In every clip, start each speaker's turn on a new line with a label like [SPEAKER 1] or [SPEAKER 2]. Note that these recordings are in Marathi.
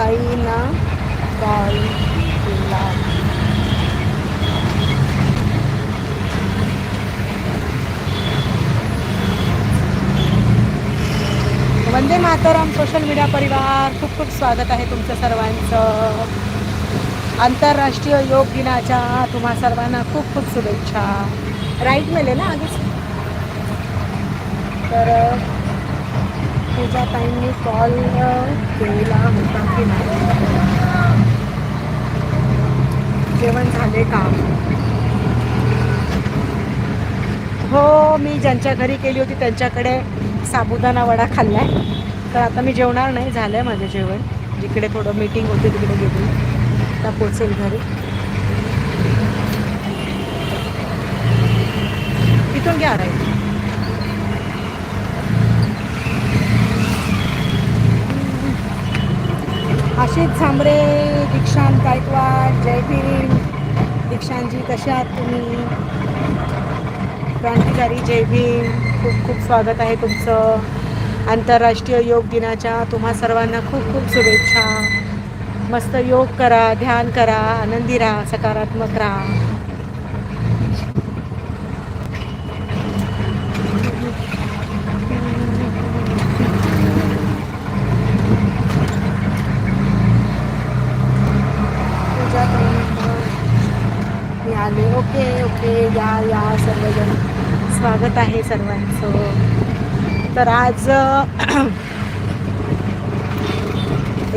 [SPEAKER 1] ताईना कॉल केला. वंदे मातरम सोशल मीडिया परिवार खूप खूप स्वागत आहे तुमचं सर्वांचं. आंतरराष्ट्रीय योग दिनाच्या तुम्हा सर्वांना खूप खूप शुभेच्छा. राईट मिळेल ना आधीच? तर पूजा ताईंनी कॉल केला होता की नाही. जेवण झाले का? हो मी ज्यांच्या घरी केली होती त्यांच्याकडे साबुदाणा वडा खाल्लाय. तर आता मी जेवणार नाही झालं आहे माझं जेवण. जिकडे थोडं मीटिंग होती तिकडे गेली. आता पोचेल घरी. तिथून घ्या राहील आशिष झांबरे दीक्षांत गायकवाड जय भीम. दीक्षांतजी कशा आहात तुम्ही? क्रांतिकारी जय भीम. खूप खूप स्वागत आहे तुमचं. आंतरराष्ट्रीय योग दिनाच्या तुम्हा सर्वांना खूप खूप शुभेच्छा. मस्त योग करा ध्यान करा आनंदी राहा सकारात्मक राहा पूजा ताई, मी आले ओके ओके या या सर्वजण स्वागत आहे सर्वांचं. तर आज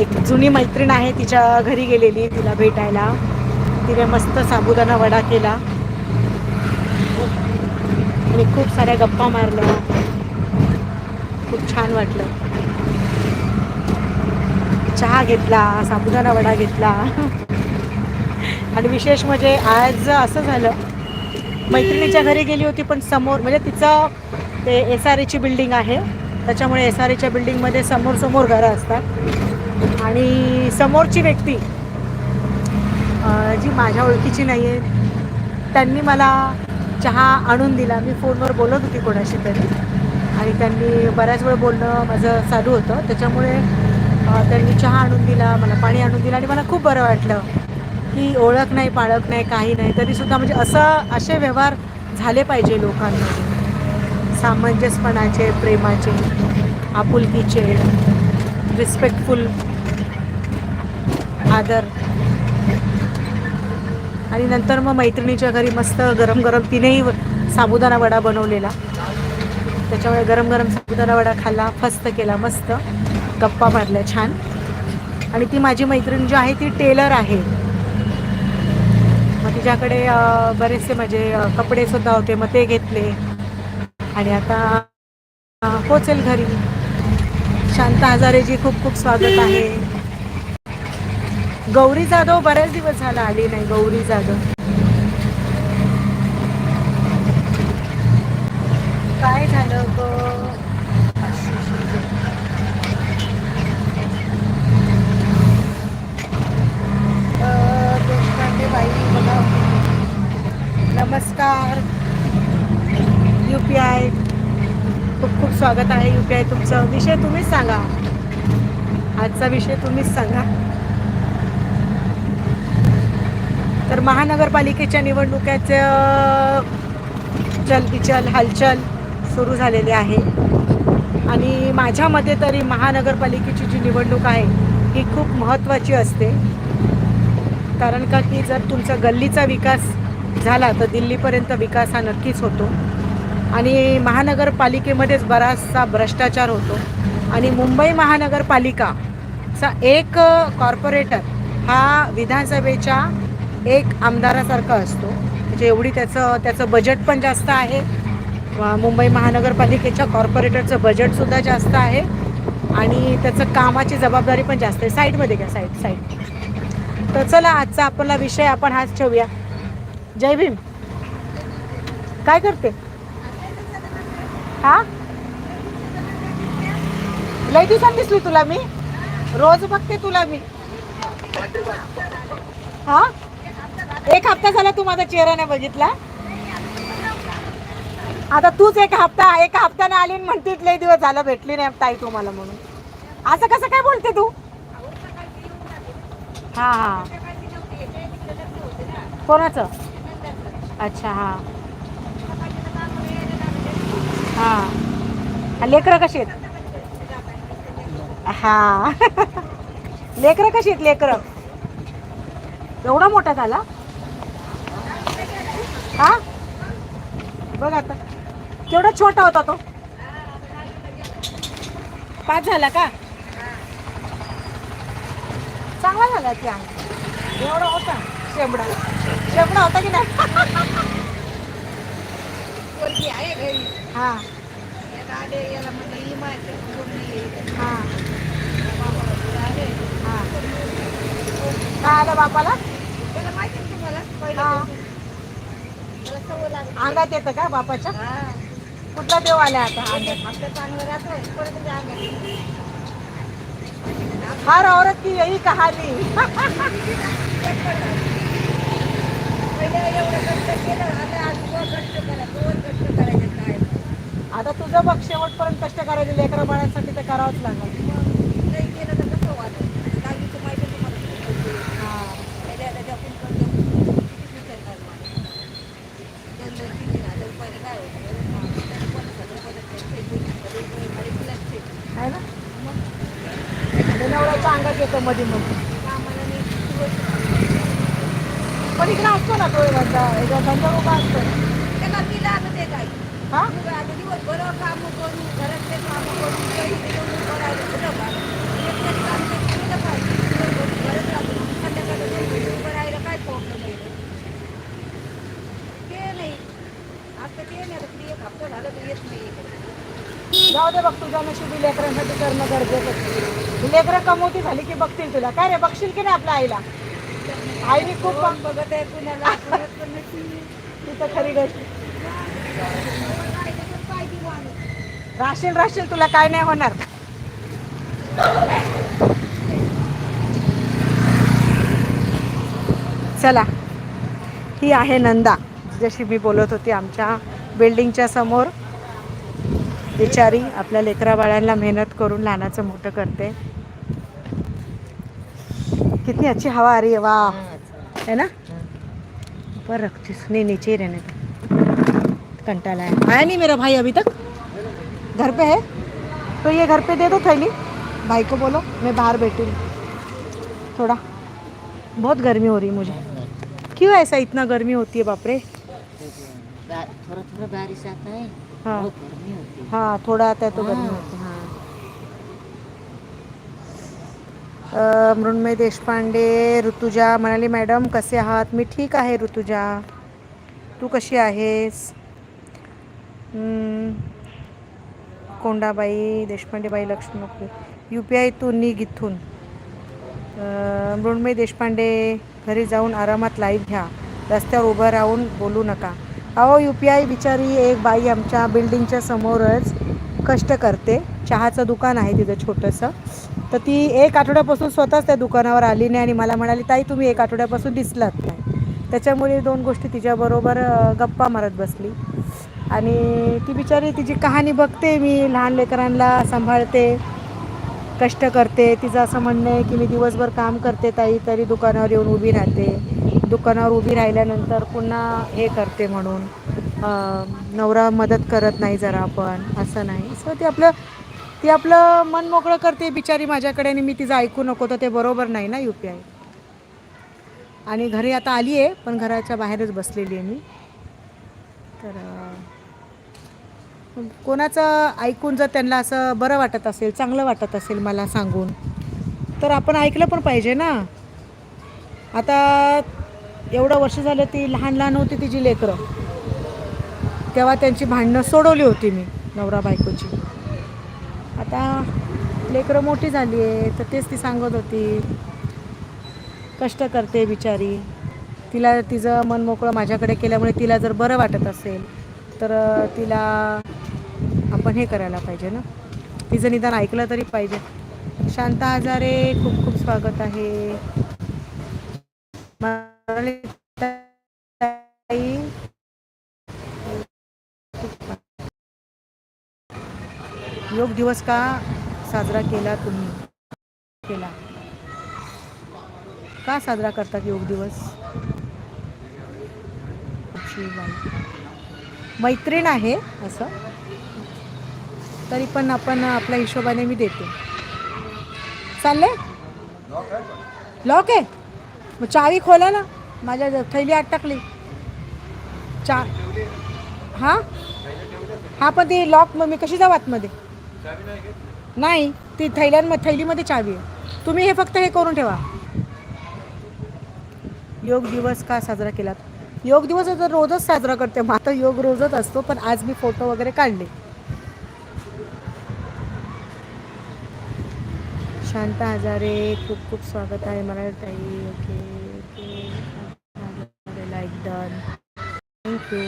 [SPEAKER 1] एक जुनी मैत्रीण आहे तिच्या घरी गेलेली तिला भेटायला. तिने मस्त साबुदाणा वडा केला. आणि खूप साऱ्या गप्पा मारल्या. खूप छान वाटलं. चहा घेतला साबुदाणा वडा घेतला. आणि विशेष म्हणजे आज असं झालं मैत्रिणीच्या घरी गेली होती पण समोर म्हणजे तिचं ते एस आर एची बिल्डिंग आहे. त्याच्यामुळे एस आर एच्या बिल्डिंगमध्ये समोर समोर घरं असतात. आणि समोरची व्यक्ती जी माझ्या ओळखीची नाही आहे त्यांनी मला चहा आणून दिला. मी फोनवर बोलत होती कोणाशी तरी. आणि त्यांनी बऱ्याच वेळ बोलणं माझं चालू होतं. त्याच्यामुळे त्यांनी चहा आणून दिला मला पाणी आणून दिलं आणि मला खूप बरं वाटलं. की ओळख नाही पाळख नाही काही नाही. तरीसुद्धा म्हणजे असं असे व्यवहार झाले पाहिजे लोकांमध्ये. सामंजस्यपणाचे प्रेमाचे आपुलकीचे रिस्पेक्टफुल आदर. आणि नंतर मग मैत्रिणीच्या घरी मस्त गरम गरम तिनेही साबुदाणा वडा बनवलेला. त्याच्यामुळे गरम गरम साबुदाणा वडा खाल्ला फस्त केला मस्त. गप्पा मारल्या छान. आणि ती माझी मैत्रीण जी आहे ती टेलर आहे. तिच्याकडे बरेचसे माझे कपडे सुद्धा होते मग ते घेतले. आणि आता पोचेल घरी. शांता हजारेजी खूप खूप स्वागत आहे. गौरी जाधव बरेच दिवस झाला आली नाही गौरी जाधव. काय झालं ग अ, देशपांडे बाई बघा नमस्कार यू पी आय खूप खूप स्वागत आहे यू पी आय तुमचं. विषय तुम्हीच सांगा. आजचा विषय तुम्हीच सांगा. तर महानगरपालिकेच्या निवडणुकाचं चलबिचल हालचाल सुरू झालेली आहे. आणि माझ्या मते तरी महानगरपालिकेची जी निवडणूक आहे ही खूप महत्त्वाची असते. कारण का की जर तुमचा गल्लीचा विकास झाला तर दिल्लीपर्यंत विकास हा नक्कीच होतो. आणि महानगरपालिकेमध्येच बराचसा भ्रष्टाचार होतो. आणि मुंबई महानगरपालिकाचा एक कॉर्पोरेटर हा विधानसभेच्या एक आमदारासारखा असतो. म्हणजे एवढी त्याचं त्याचं बजेट पण जास्त आहे. मुंबई महानगरपालिकेच्या कॉर्पोरेटरचं बजेटसुद्धा जास्त आहे. आणि त्याचं कामाची जबाबदारी पण जास्त आहे. साईडमध्ये घ्या साईड साईड. तर चला आजचा आपला विषय आपण हाच ठेवूया. जय भीम. काय करते? हा? लय दिवसात दिसली तुला मी. रोज बघते तुला मी. हा? एक हप्ता झाला तू माझा चेहरा नाही बघितला? आता तूच एक हप्ता एका हप्त्याने आली म्हणते लय दिवस झाला भेटली नाही ताई तुम्हाला म्हणून. असं कसं काय बोलते तू? हा हा. कोणाचं? अच्छा हा. हा. लेकरं कशी आहेत? हा. लेकरं कशी आहेत लेकरं? एवढा मोठा झाला? हा? बघ आता. केवढा छोटा होता तो. पाच झाला का? चांगला झाला अंग एवढा होता. शेंबडा. शेंबडा होता की नाही?
[SPEAKER 2] पोरगी आहे घरी.
[SPEAKER 1] हा.
[SPEAKER 2] याला आले याला म्हणजे ही माहिती.
[SPEAKER 1] हा.
[SPEAKER 2] बाबाला आले.
[SPEAKER 1] हा काय आलं बापाला?
[SPEAKER 2] त्याला माहिती आहे तुम्हाला? पहिलं
[SPEAKER 1] हा.
[SPEAKER 2] मला सवय लागली.
[SPEAKER 1] अंगात येतं का बापाच्या?
[SPEAKER 2] हा.
[SPEAKER 1] कुठला देव आला आता अंगात?
[SPEAKER 2] आपलं चांगलं राहतं परत ते अंगात
[SPEAKER 1] हर औरत की यही कहानी
[SPEAKER 2] पहिले एवढं कष्ट केलं आता कष्ट दोन कष्ट काय
[SPEAKER 1] आता तुझं बघ शेवटपर्यंत कष्ट करायचे लेकरा बाळांसाठी तर करावंच लागेल
[SPEAKER 2] मग नाही केलं तर कसं वाटत माहिती आहे तुम्हाला आहे.
[SPEAKER 1] ना
[SPEAKER 2] पहिले आता जपून
[SPEAKER 1] मध्ये मग ना तो धंदा उभा असतो
[SPEAKER 2] त्याला मी लागत आहे काय
[SPEAKER 1] हा
[SPEAKER 2] आता दिवसभर काम करून घरातले काम करून घरी काम काय प्रॉब्लेम आहे ते नाही आता ते नाही आता किती एक हप्ता झाला तर येत नाही
[SPEAKER 1] जाऊ दे बघ तुझ्या नशिबी लेकरांसाठी करणं गरजेचं लेकरं कमवती झाली की बघतील तुला. काय रे बघशील की नाही आपल्या आईला? आईने खूप
[SPEAKER 2] बघत आहे.
[SPEAKER 1] तिथं खरी गोष्ट. राशील राशील तुला काय नाही होणार. चला. ही आहे नंदा. जशी मी बोलत होती आमच्या बिल्डिंगच्या समोर. बिचारी आपल्या लेकरा बाळांना मेहनत करून लहानाचं मोठं करते. कितनी अच्छी हवा आ रही है वाह. है ना? ऊपर रखती नहीं नीचे ही रहने दो। कंटाला है आया नहीं मेरा भाई अभी तक? घर पे है? तो ये घर पे दे दो थैली। भाई को बोलो मैं बाहर बैठी हूँ। थोड़ा। बहुत गर्मी हो रही है मुझे। क्यों ऐसा इतना गर्मी होती है
[SPEAKER 3] बापरे थोड़ा थोड़ा बारिश आता है
[SPEAKER 1] हाँ।
[SPEAKER 3] है।
[SPEAKER 1] हाँ थोड़ा आता है तो गर्मी
[SPEAKER 3] हाँ।
[SPEAKER 1] होती है। मृण्मय देशपांडे ऋतुजा म्हणाली मॅडम कसे आहात? मी ठीक आहे ऋतुजा. तू कशी आहेस? कोंडाबाई देशपांडेबाई लक्ष्मी यू पी आय तू निघ इथून. मृण्मय देशपांडे घरी जाऊन आरामात लाईव्ह घ्या. रस्त्यावर उभं राहून बोलू नका. अहो यू पी आय बिचारी एक बाई आमच्या बिल्डिंगच्या समोरच कष्ट करते. चहाचं दुकान आहे तिथं छोटंसं. तर ती एक आठवड्यापासून स्वतःच त्या दुकानावर आली नाही आणि मला म्हणाली ताई तुम्ही एक आठवड्यापासून दिसलात नाही. त्याच्यामुळे दोन गोष्टी तिच्याबरोबर गप्पा मारत बसली. आणि ती बिचारी तिची कहाणी बघते मी लहान लेकरांना सांभाळते कष्ट करते. तिचं असं म्हणणं आहे की मी दिवसभर काम करते ताई तरी दुकानावर येऊन उभी राहते. दुकानावर उभी राहिल्यानंतर पुन्हा हे करते म्हणून नवरा मदत करत नाही जरा आपण असं नाही. सो ती आपलं ती आपलं मन मोकळं करते बिचारी माझ्याकडे आणि मी तिचं ऐकू नको तर ते बरोबर नाही ना यू पी आय. आणि घरी आता आली आहे पण घराच्या बाहेरच बसलेली आहे मी. तर कोणाचं ऐकून जर त्यांना असं बरं वाटत असेल चांगलं वाटत असेल मला सांगून तर आपण ऐकलं पण पाहिजे ना. आता एवढं वर्ष झालं ती लहान लहान होती तिची लेकरं. तेव्हा त्यांची भांडणं सोडवली होती मी नवरा बायकोची. आता लेकरं मोठी झाली आहे तर तेच ती सांगत होती. कष्ट करते बिचारी. तिला तिचं मन मोकळं माझ्याकडे केल्यामुळे तिला जर बरं वाटत असेल तर तिला आपण हे करायला पाहिजे ना. तिचं निदान ऐकलं तरी पाहिजे. शांता हजारे खूप खूप स्वागत आहे मनाली ताई, योग दिवस का साजरा केला तुम्ही? केला. का साजरा करतात योग दिवस? मैत्रीण आहे असं. तरी पण आपण आपल्या हिशोबाने मी देते. चालले लॉक आहे? मग चावी खोला ना. माझ्या थैली आत टाकली. चा हां? हां पण ती लॉक मग मी कशी जाऊ आतमध्ये? नाही ती थैल्यांमध्ये थैलीमध्ये चावी आहे. तुम्ही हे फक्त हे करून ठेवा. योग दिवस का साजरा केलात? योग दिवस तर रोजच साजरा करते. मग आता योग रोजच असतो पण आज मी फोटो वगैरे काढले. शांत हजारे खूप खूप स्वागत आहे मला ताई. Okay okay. Like done thank you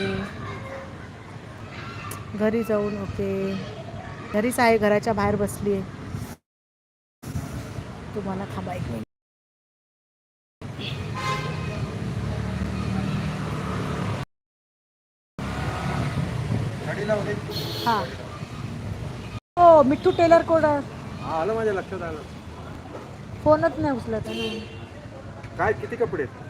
[SPEAKER 1] घरी जाऊन ओके. घरीच आहे घराच्या बाहेर बसली आहे. तुम्हाला थांबा एक मिनिट. हां. हो मिठ्ठू टेलर कोड.
[SPEAKER 4] आलं माझ्या लक्षात आलं.
[SPEAKER 1] फोनच नाही उचलत.
[SPEAKER 4] काय किती कपडे आहेत?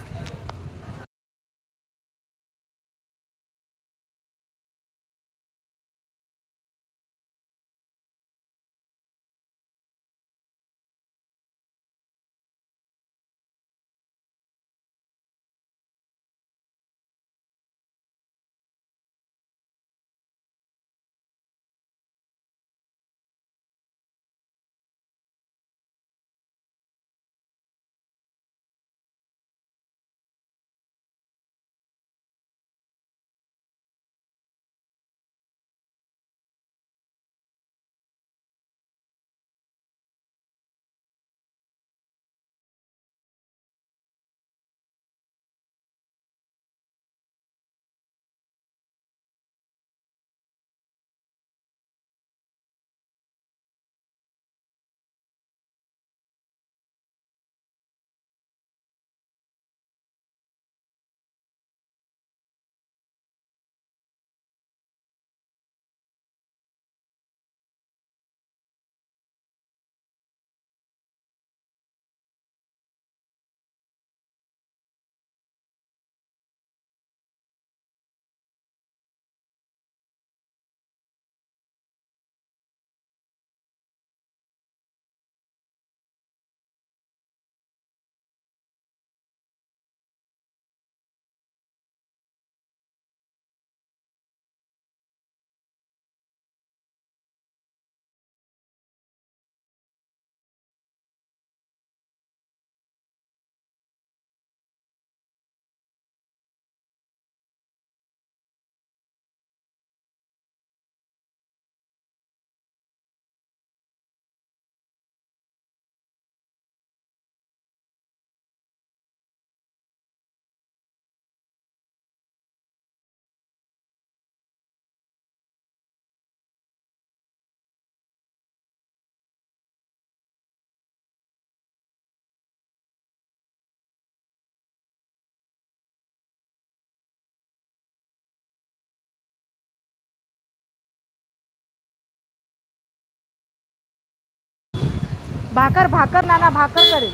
[SPEAKER 1] भाकर भाकर नाना भाकर करेल.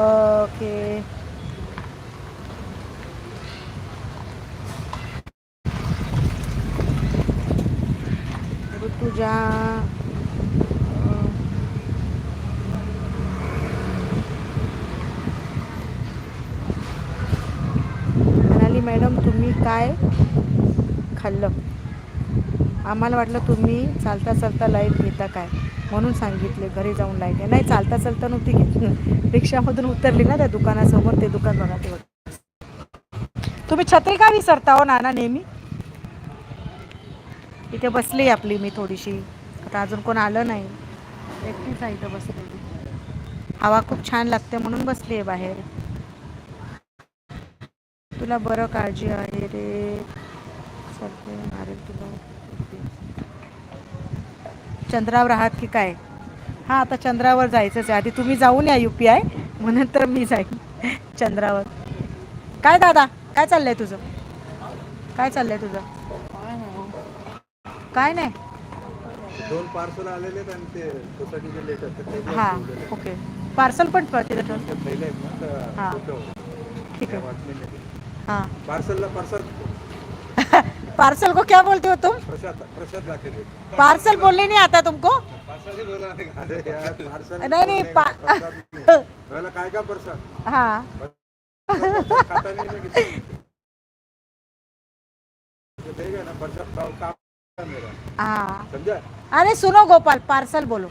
[SPEAKER 1] ओके. ऋतुजा. मॅडम तुम्ही काय खाल्लं? आम्हाला वाटलं तुम्ही चालता चालता लाइट घेता काय? म्हणून सांगितले घरी जाऊन लाइट नाही चालता चालता नव्हती घेतली रिक्षामधून उतरली ना त्या दुकानासमोर ते दुकान बघा ते तुम्ही छत्री का विसरता हो नाना नेहमी? इथे बसली आपली मी थोडीशी. आता अजून कोण आलं नाही. एकटीच आहे इथं बसलेली. हवा खूप छान लागते म्हणून बसली आहे बाहेर. तुला बरं काळजी आहे रे. चालते मारेल तुला. चंद्रावर आहात की काय? हां आता चंद्रावर जायचंच आहे. आधी तुम्ही जाऊन या यू पी आय मग नंतर मी जाईन चंद्रावर. काय दादा? काय चाललंय तुझं? काय चाललंय तुझं? काय नाही.
[SPEAKER 4] दोन पार्सल आलेले आहेत आणि ते सोसायटीचे लेटर तर ते
[SPEAKER 1] हां ओके. पार्सल पण
[SPEAKER 4] पहिले तर
[SPEAKER 1] हां. ठीक आहे. हां.
[SPEAKER 4] पार्सलला प्रसाद
[SPEAKER 1] पार्सल को क्या बोलते हो तुम?
[SPEAKER 4] प्रसाद प्रसाद लाके दे।
[SPEAKER 1] पार्सल बोलने नहीं आता तुमको?
[SPEAKER 4] पार्सल बोला अरे यार पार्सल
[SPEAKER 1] नहीं नहीं हाँ
[SPEAKER 4] प्रसाद खाता नहीं मैं किसी को देगा ना प्रसाद? खाओ काम मेरा
[SPEAKER 1] हाँ
[SPEAKER 4] समझा?
[SPEAKER 1] अरे सुनो गोपाल पार्सल बोलो।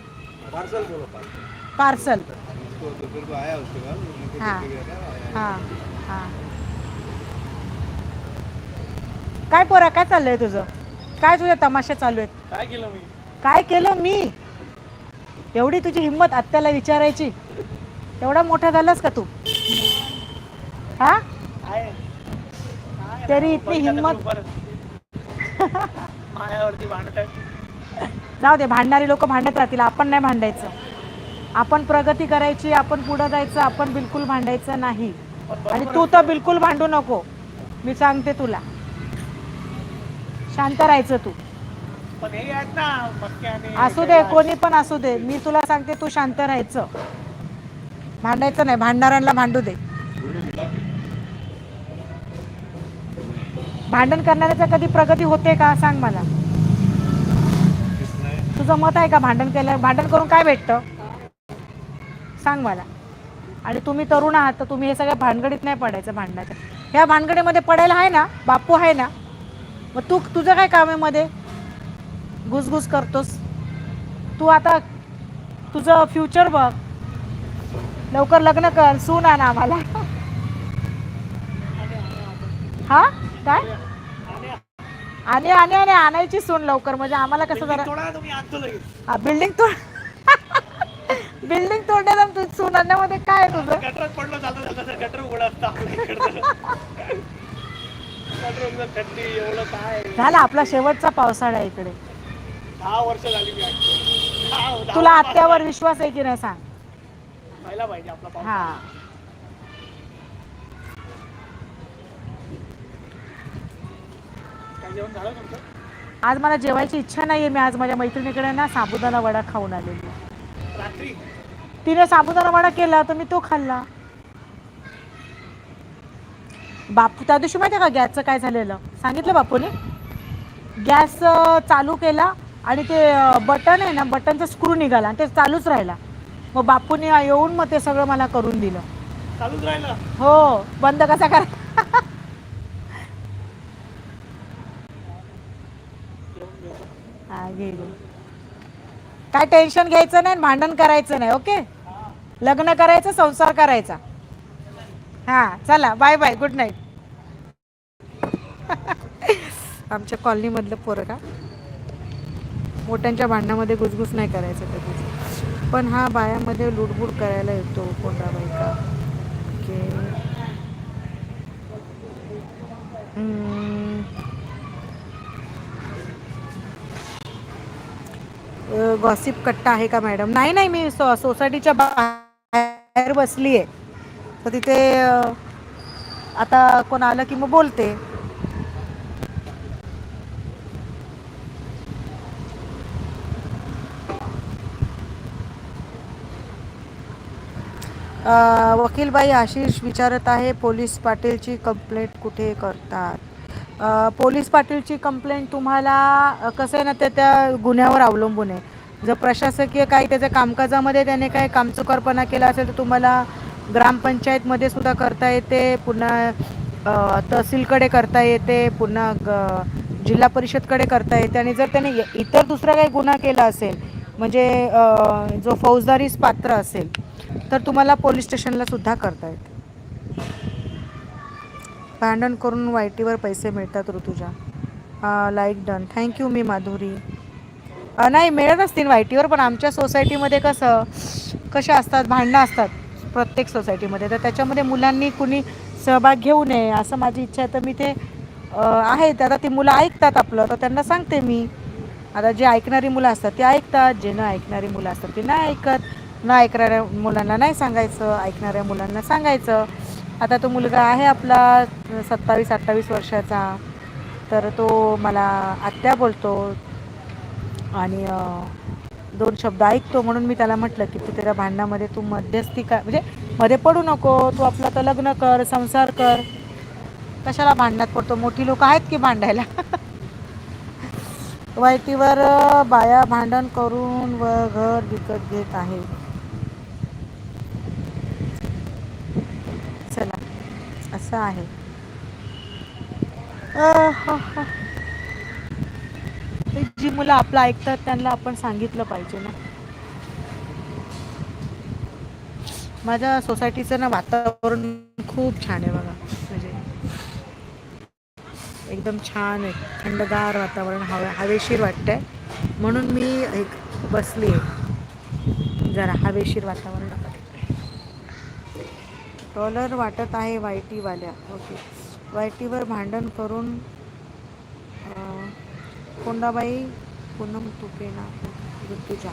[SPEAKER 4] पार्सल बोलो पार्सल।
[SPEAKER 1] पार्सल। हाँ। हां हां। काय पोरा काय चाललंय तुझं? काय तुझे तमाशे चालू आहेत?
[SPEAKER 5] काय केलं मी?
[SPEAKER 1] काय केलं मी? एवढी तुझी हिंमत आत्याला विचारायची? एवढा मोठा झालास का तू? हा?
[SPEAKER 5] आहे.
[SPEAKER 1] तेरी इतनी हिंमत
[SPEAKER 5] मायावरती
[SPEAKER 1] जाऊ दे भांडणारी लोक भांडत राहतील. आपण नाही भांडायचं. आपण प्रगती करायची आपण पुढं जायचं आपण बिलकुल भांडायचं नाही. आणि तू तर बिलकुल भांडू नको. मी सांगते तुला. शांत राहायचं तू.
[SPEAKER 5] पण हे आहेत ना
[SPEAKER 1] असू दे कोणी पण असू दे. मी तुला सांगते तू शांत राहायचं. भांडायचं नाही भांडणाऱ्यांना भांडू दे. भांडण करणाऱ्याचा कधी प्रगती होते का सांग मला. तुझं मत आहे का भांडण केलं भांडण करून काय भेटतं? सांग मला. आणि तुम्ही तरुण आहात तर तुम्ही हे सगळ्या भानगडीत नाही पडायचं भांडणाच्या. ह्या भानगडीमध्ये पडायला आहे ना बापू आहे ना मग तू तुझं काय काम आहे मध्ये? घुसघुस करतोस. तू आता तुझं फ्युचर बघ. लवकर लग्न कर सून आण आम्हाला. हा? काय? आणि आणि आणि आणायची सून लवकर म्हणजे आम्हाला कसं जरा बिल्डिंग तोड बिल्डिंग तोडण्याला तू सून आणण्यामध्ये काय तुझं?
[SPEAKER 5] पडलं गटर उघडं
[SPEAKER 1] झाला आपला शेवटचा पावसाळा इकडे.
[SPEAKER 5] दहा वर्ष झाली मी ऐकतो
[SPEAKER 1] तुला आत्यावर विश्वास आहे की नाही सांग?
[SPEAKER 5] व्हायला पाहिजे आपला पाऊस.
[SPEAKER 1] हा.
[SPEAKER 5] काय जेवण झालं तुमचं?
[SPEAKER 1] आज मला जेवायची इच्छा नाहीये मी आज माझ्या मैत्रिणीकडे ना साबुदाणा वडा खाऊन आलेली.
[SPEAKER 5] रात्री?
[SPEAKER 1] तिने साबुदाणा वडा केला तर मी तो खाल्ला. बापू त्या दिवशी माहिती आहे का गॅसचं काय झालेलं? सांगितलं बापूने? गॅस चालू केला आणि ते बटन आहे ना बटनचा स्क्रू निघाला आणि ते चालूच राहिला. मग बापूने येऊन मग ते सगळं मला करून दिलं.
[SPEAKER 5] चालूच राहिलं?
[SPEAKER 1] हो बंद कसा करा. काय टेन्शन घ्यायचं नाही भांडण करायचं नाही ओके? लग्न करायचं संसार करायचा. हां चला बाय बाय गुड नाईट आमच्या कॉलनीमधलं पोरं का? मोठ्यांच्या भांडणामध्ये गुजगुज नाही करायचं कधीच पण हा बायामध्ये लुडबुड करायला येतो कोणता बायका. ओके. गॉसिप कट्टा आहे का मॅडम नाही नाही मी सो सोसायटीच्या बाहेर बसली आहे तर तिथे आता कोण आलं की मग बोलते. वकीलबाई आशिष विचारत आहे पोलीस पाटीलची कंप्लेंट कुठे करतात? पोलीस पाटीलची कंप्लेंट तुम्हाला कसं आहे ना ते त्या गुन्ह्यावर अवलंबून आहे. जर प्रशासकीय काही त्याच्या कामकाजामध्ये त्याने काही कामचुकारपणा केला असेल तर तुम्हाला ग्रामपंचायतमध्ये सुद्धा करता येते पुन्हा तहसीलकडे करता येते पुन्हा ग जिल्हा परिषदकडे करता येते. आणि जर त्याने इतर दुसरा काही गुन्हा केला असेल म्हणजे जो फौजदारीस पात्र असेल तर तुम्हाला पोलीस स्टेशनला सुद्धा करता येते. भांडण करून वाईटीवर पैसे मिळतात Rutuja. Like done thank you मी माधुरी. नाही मिळत असतील वाईटीवर पण आमच्या सोसायटीमध्ये कसं कशा असतात भांडणं असतात. प्रत्येक सोसायटीमध्ये. तर त्याच्यामध्ये मुलांनी कुणी सहभाग घेऊ नये असं माझी इच्छा आहे. तर मी ते आहे तर आता ती मुलं ऐकतात आपलं. तर त्यांना सांगते मी. आता जे ऐकणारी मुलं असतात ते ऐकतात. जे न ऐकणारी मुलं असतात ते नाही ऐकत. न ऐकणाऱ्या मुलांना नाही सांगायचं. ऐकणाऱ्या मुलांना सांगायचं. आता तो मुलगा आहे आपला सत्तावीस अठ्ठावीस वर्षाचा. तर तो मला आत्या बोलतो. आणि दोन शब्द ऐकतो म्हणून मी त्याला म्हटलं की तू त्याच्या भांडणामध्ये तू मध्यस्थी का म्हणजे मध्ये पडू नको तू आपलं तर लग्न कर संसार कर. कशाला भांडणात पडतो? मोठी लोक आहेत की भांडायला? वाईटीवर बाया भांडण करून व घर विकत घेत आहे. चला असं आहे. हा, हा. जी मुलं आपलं ऐकतात त्यांना आपण सांगितलं पाहिजे ना. माझ्या सोसायटीचं ना वातावरण खूप छान आहे बघा. म्हणजे एकदम छान आहे. थंडगार वातावरण हवे हवेशीर वाटतंय. म्हणून मी एक बसली आहे. जरा हवेशीर वातावरण. डॉलर वाटत आहे वायटीवाल्या. ओके. वायटीवर भांडण करून कोंडाबाई पूनम तुपेना ऋतुजा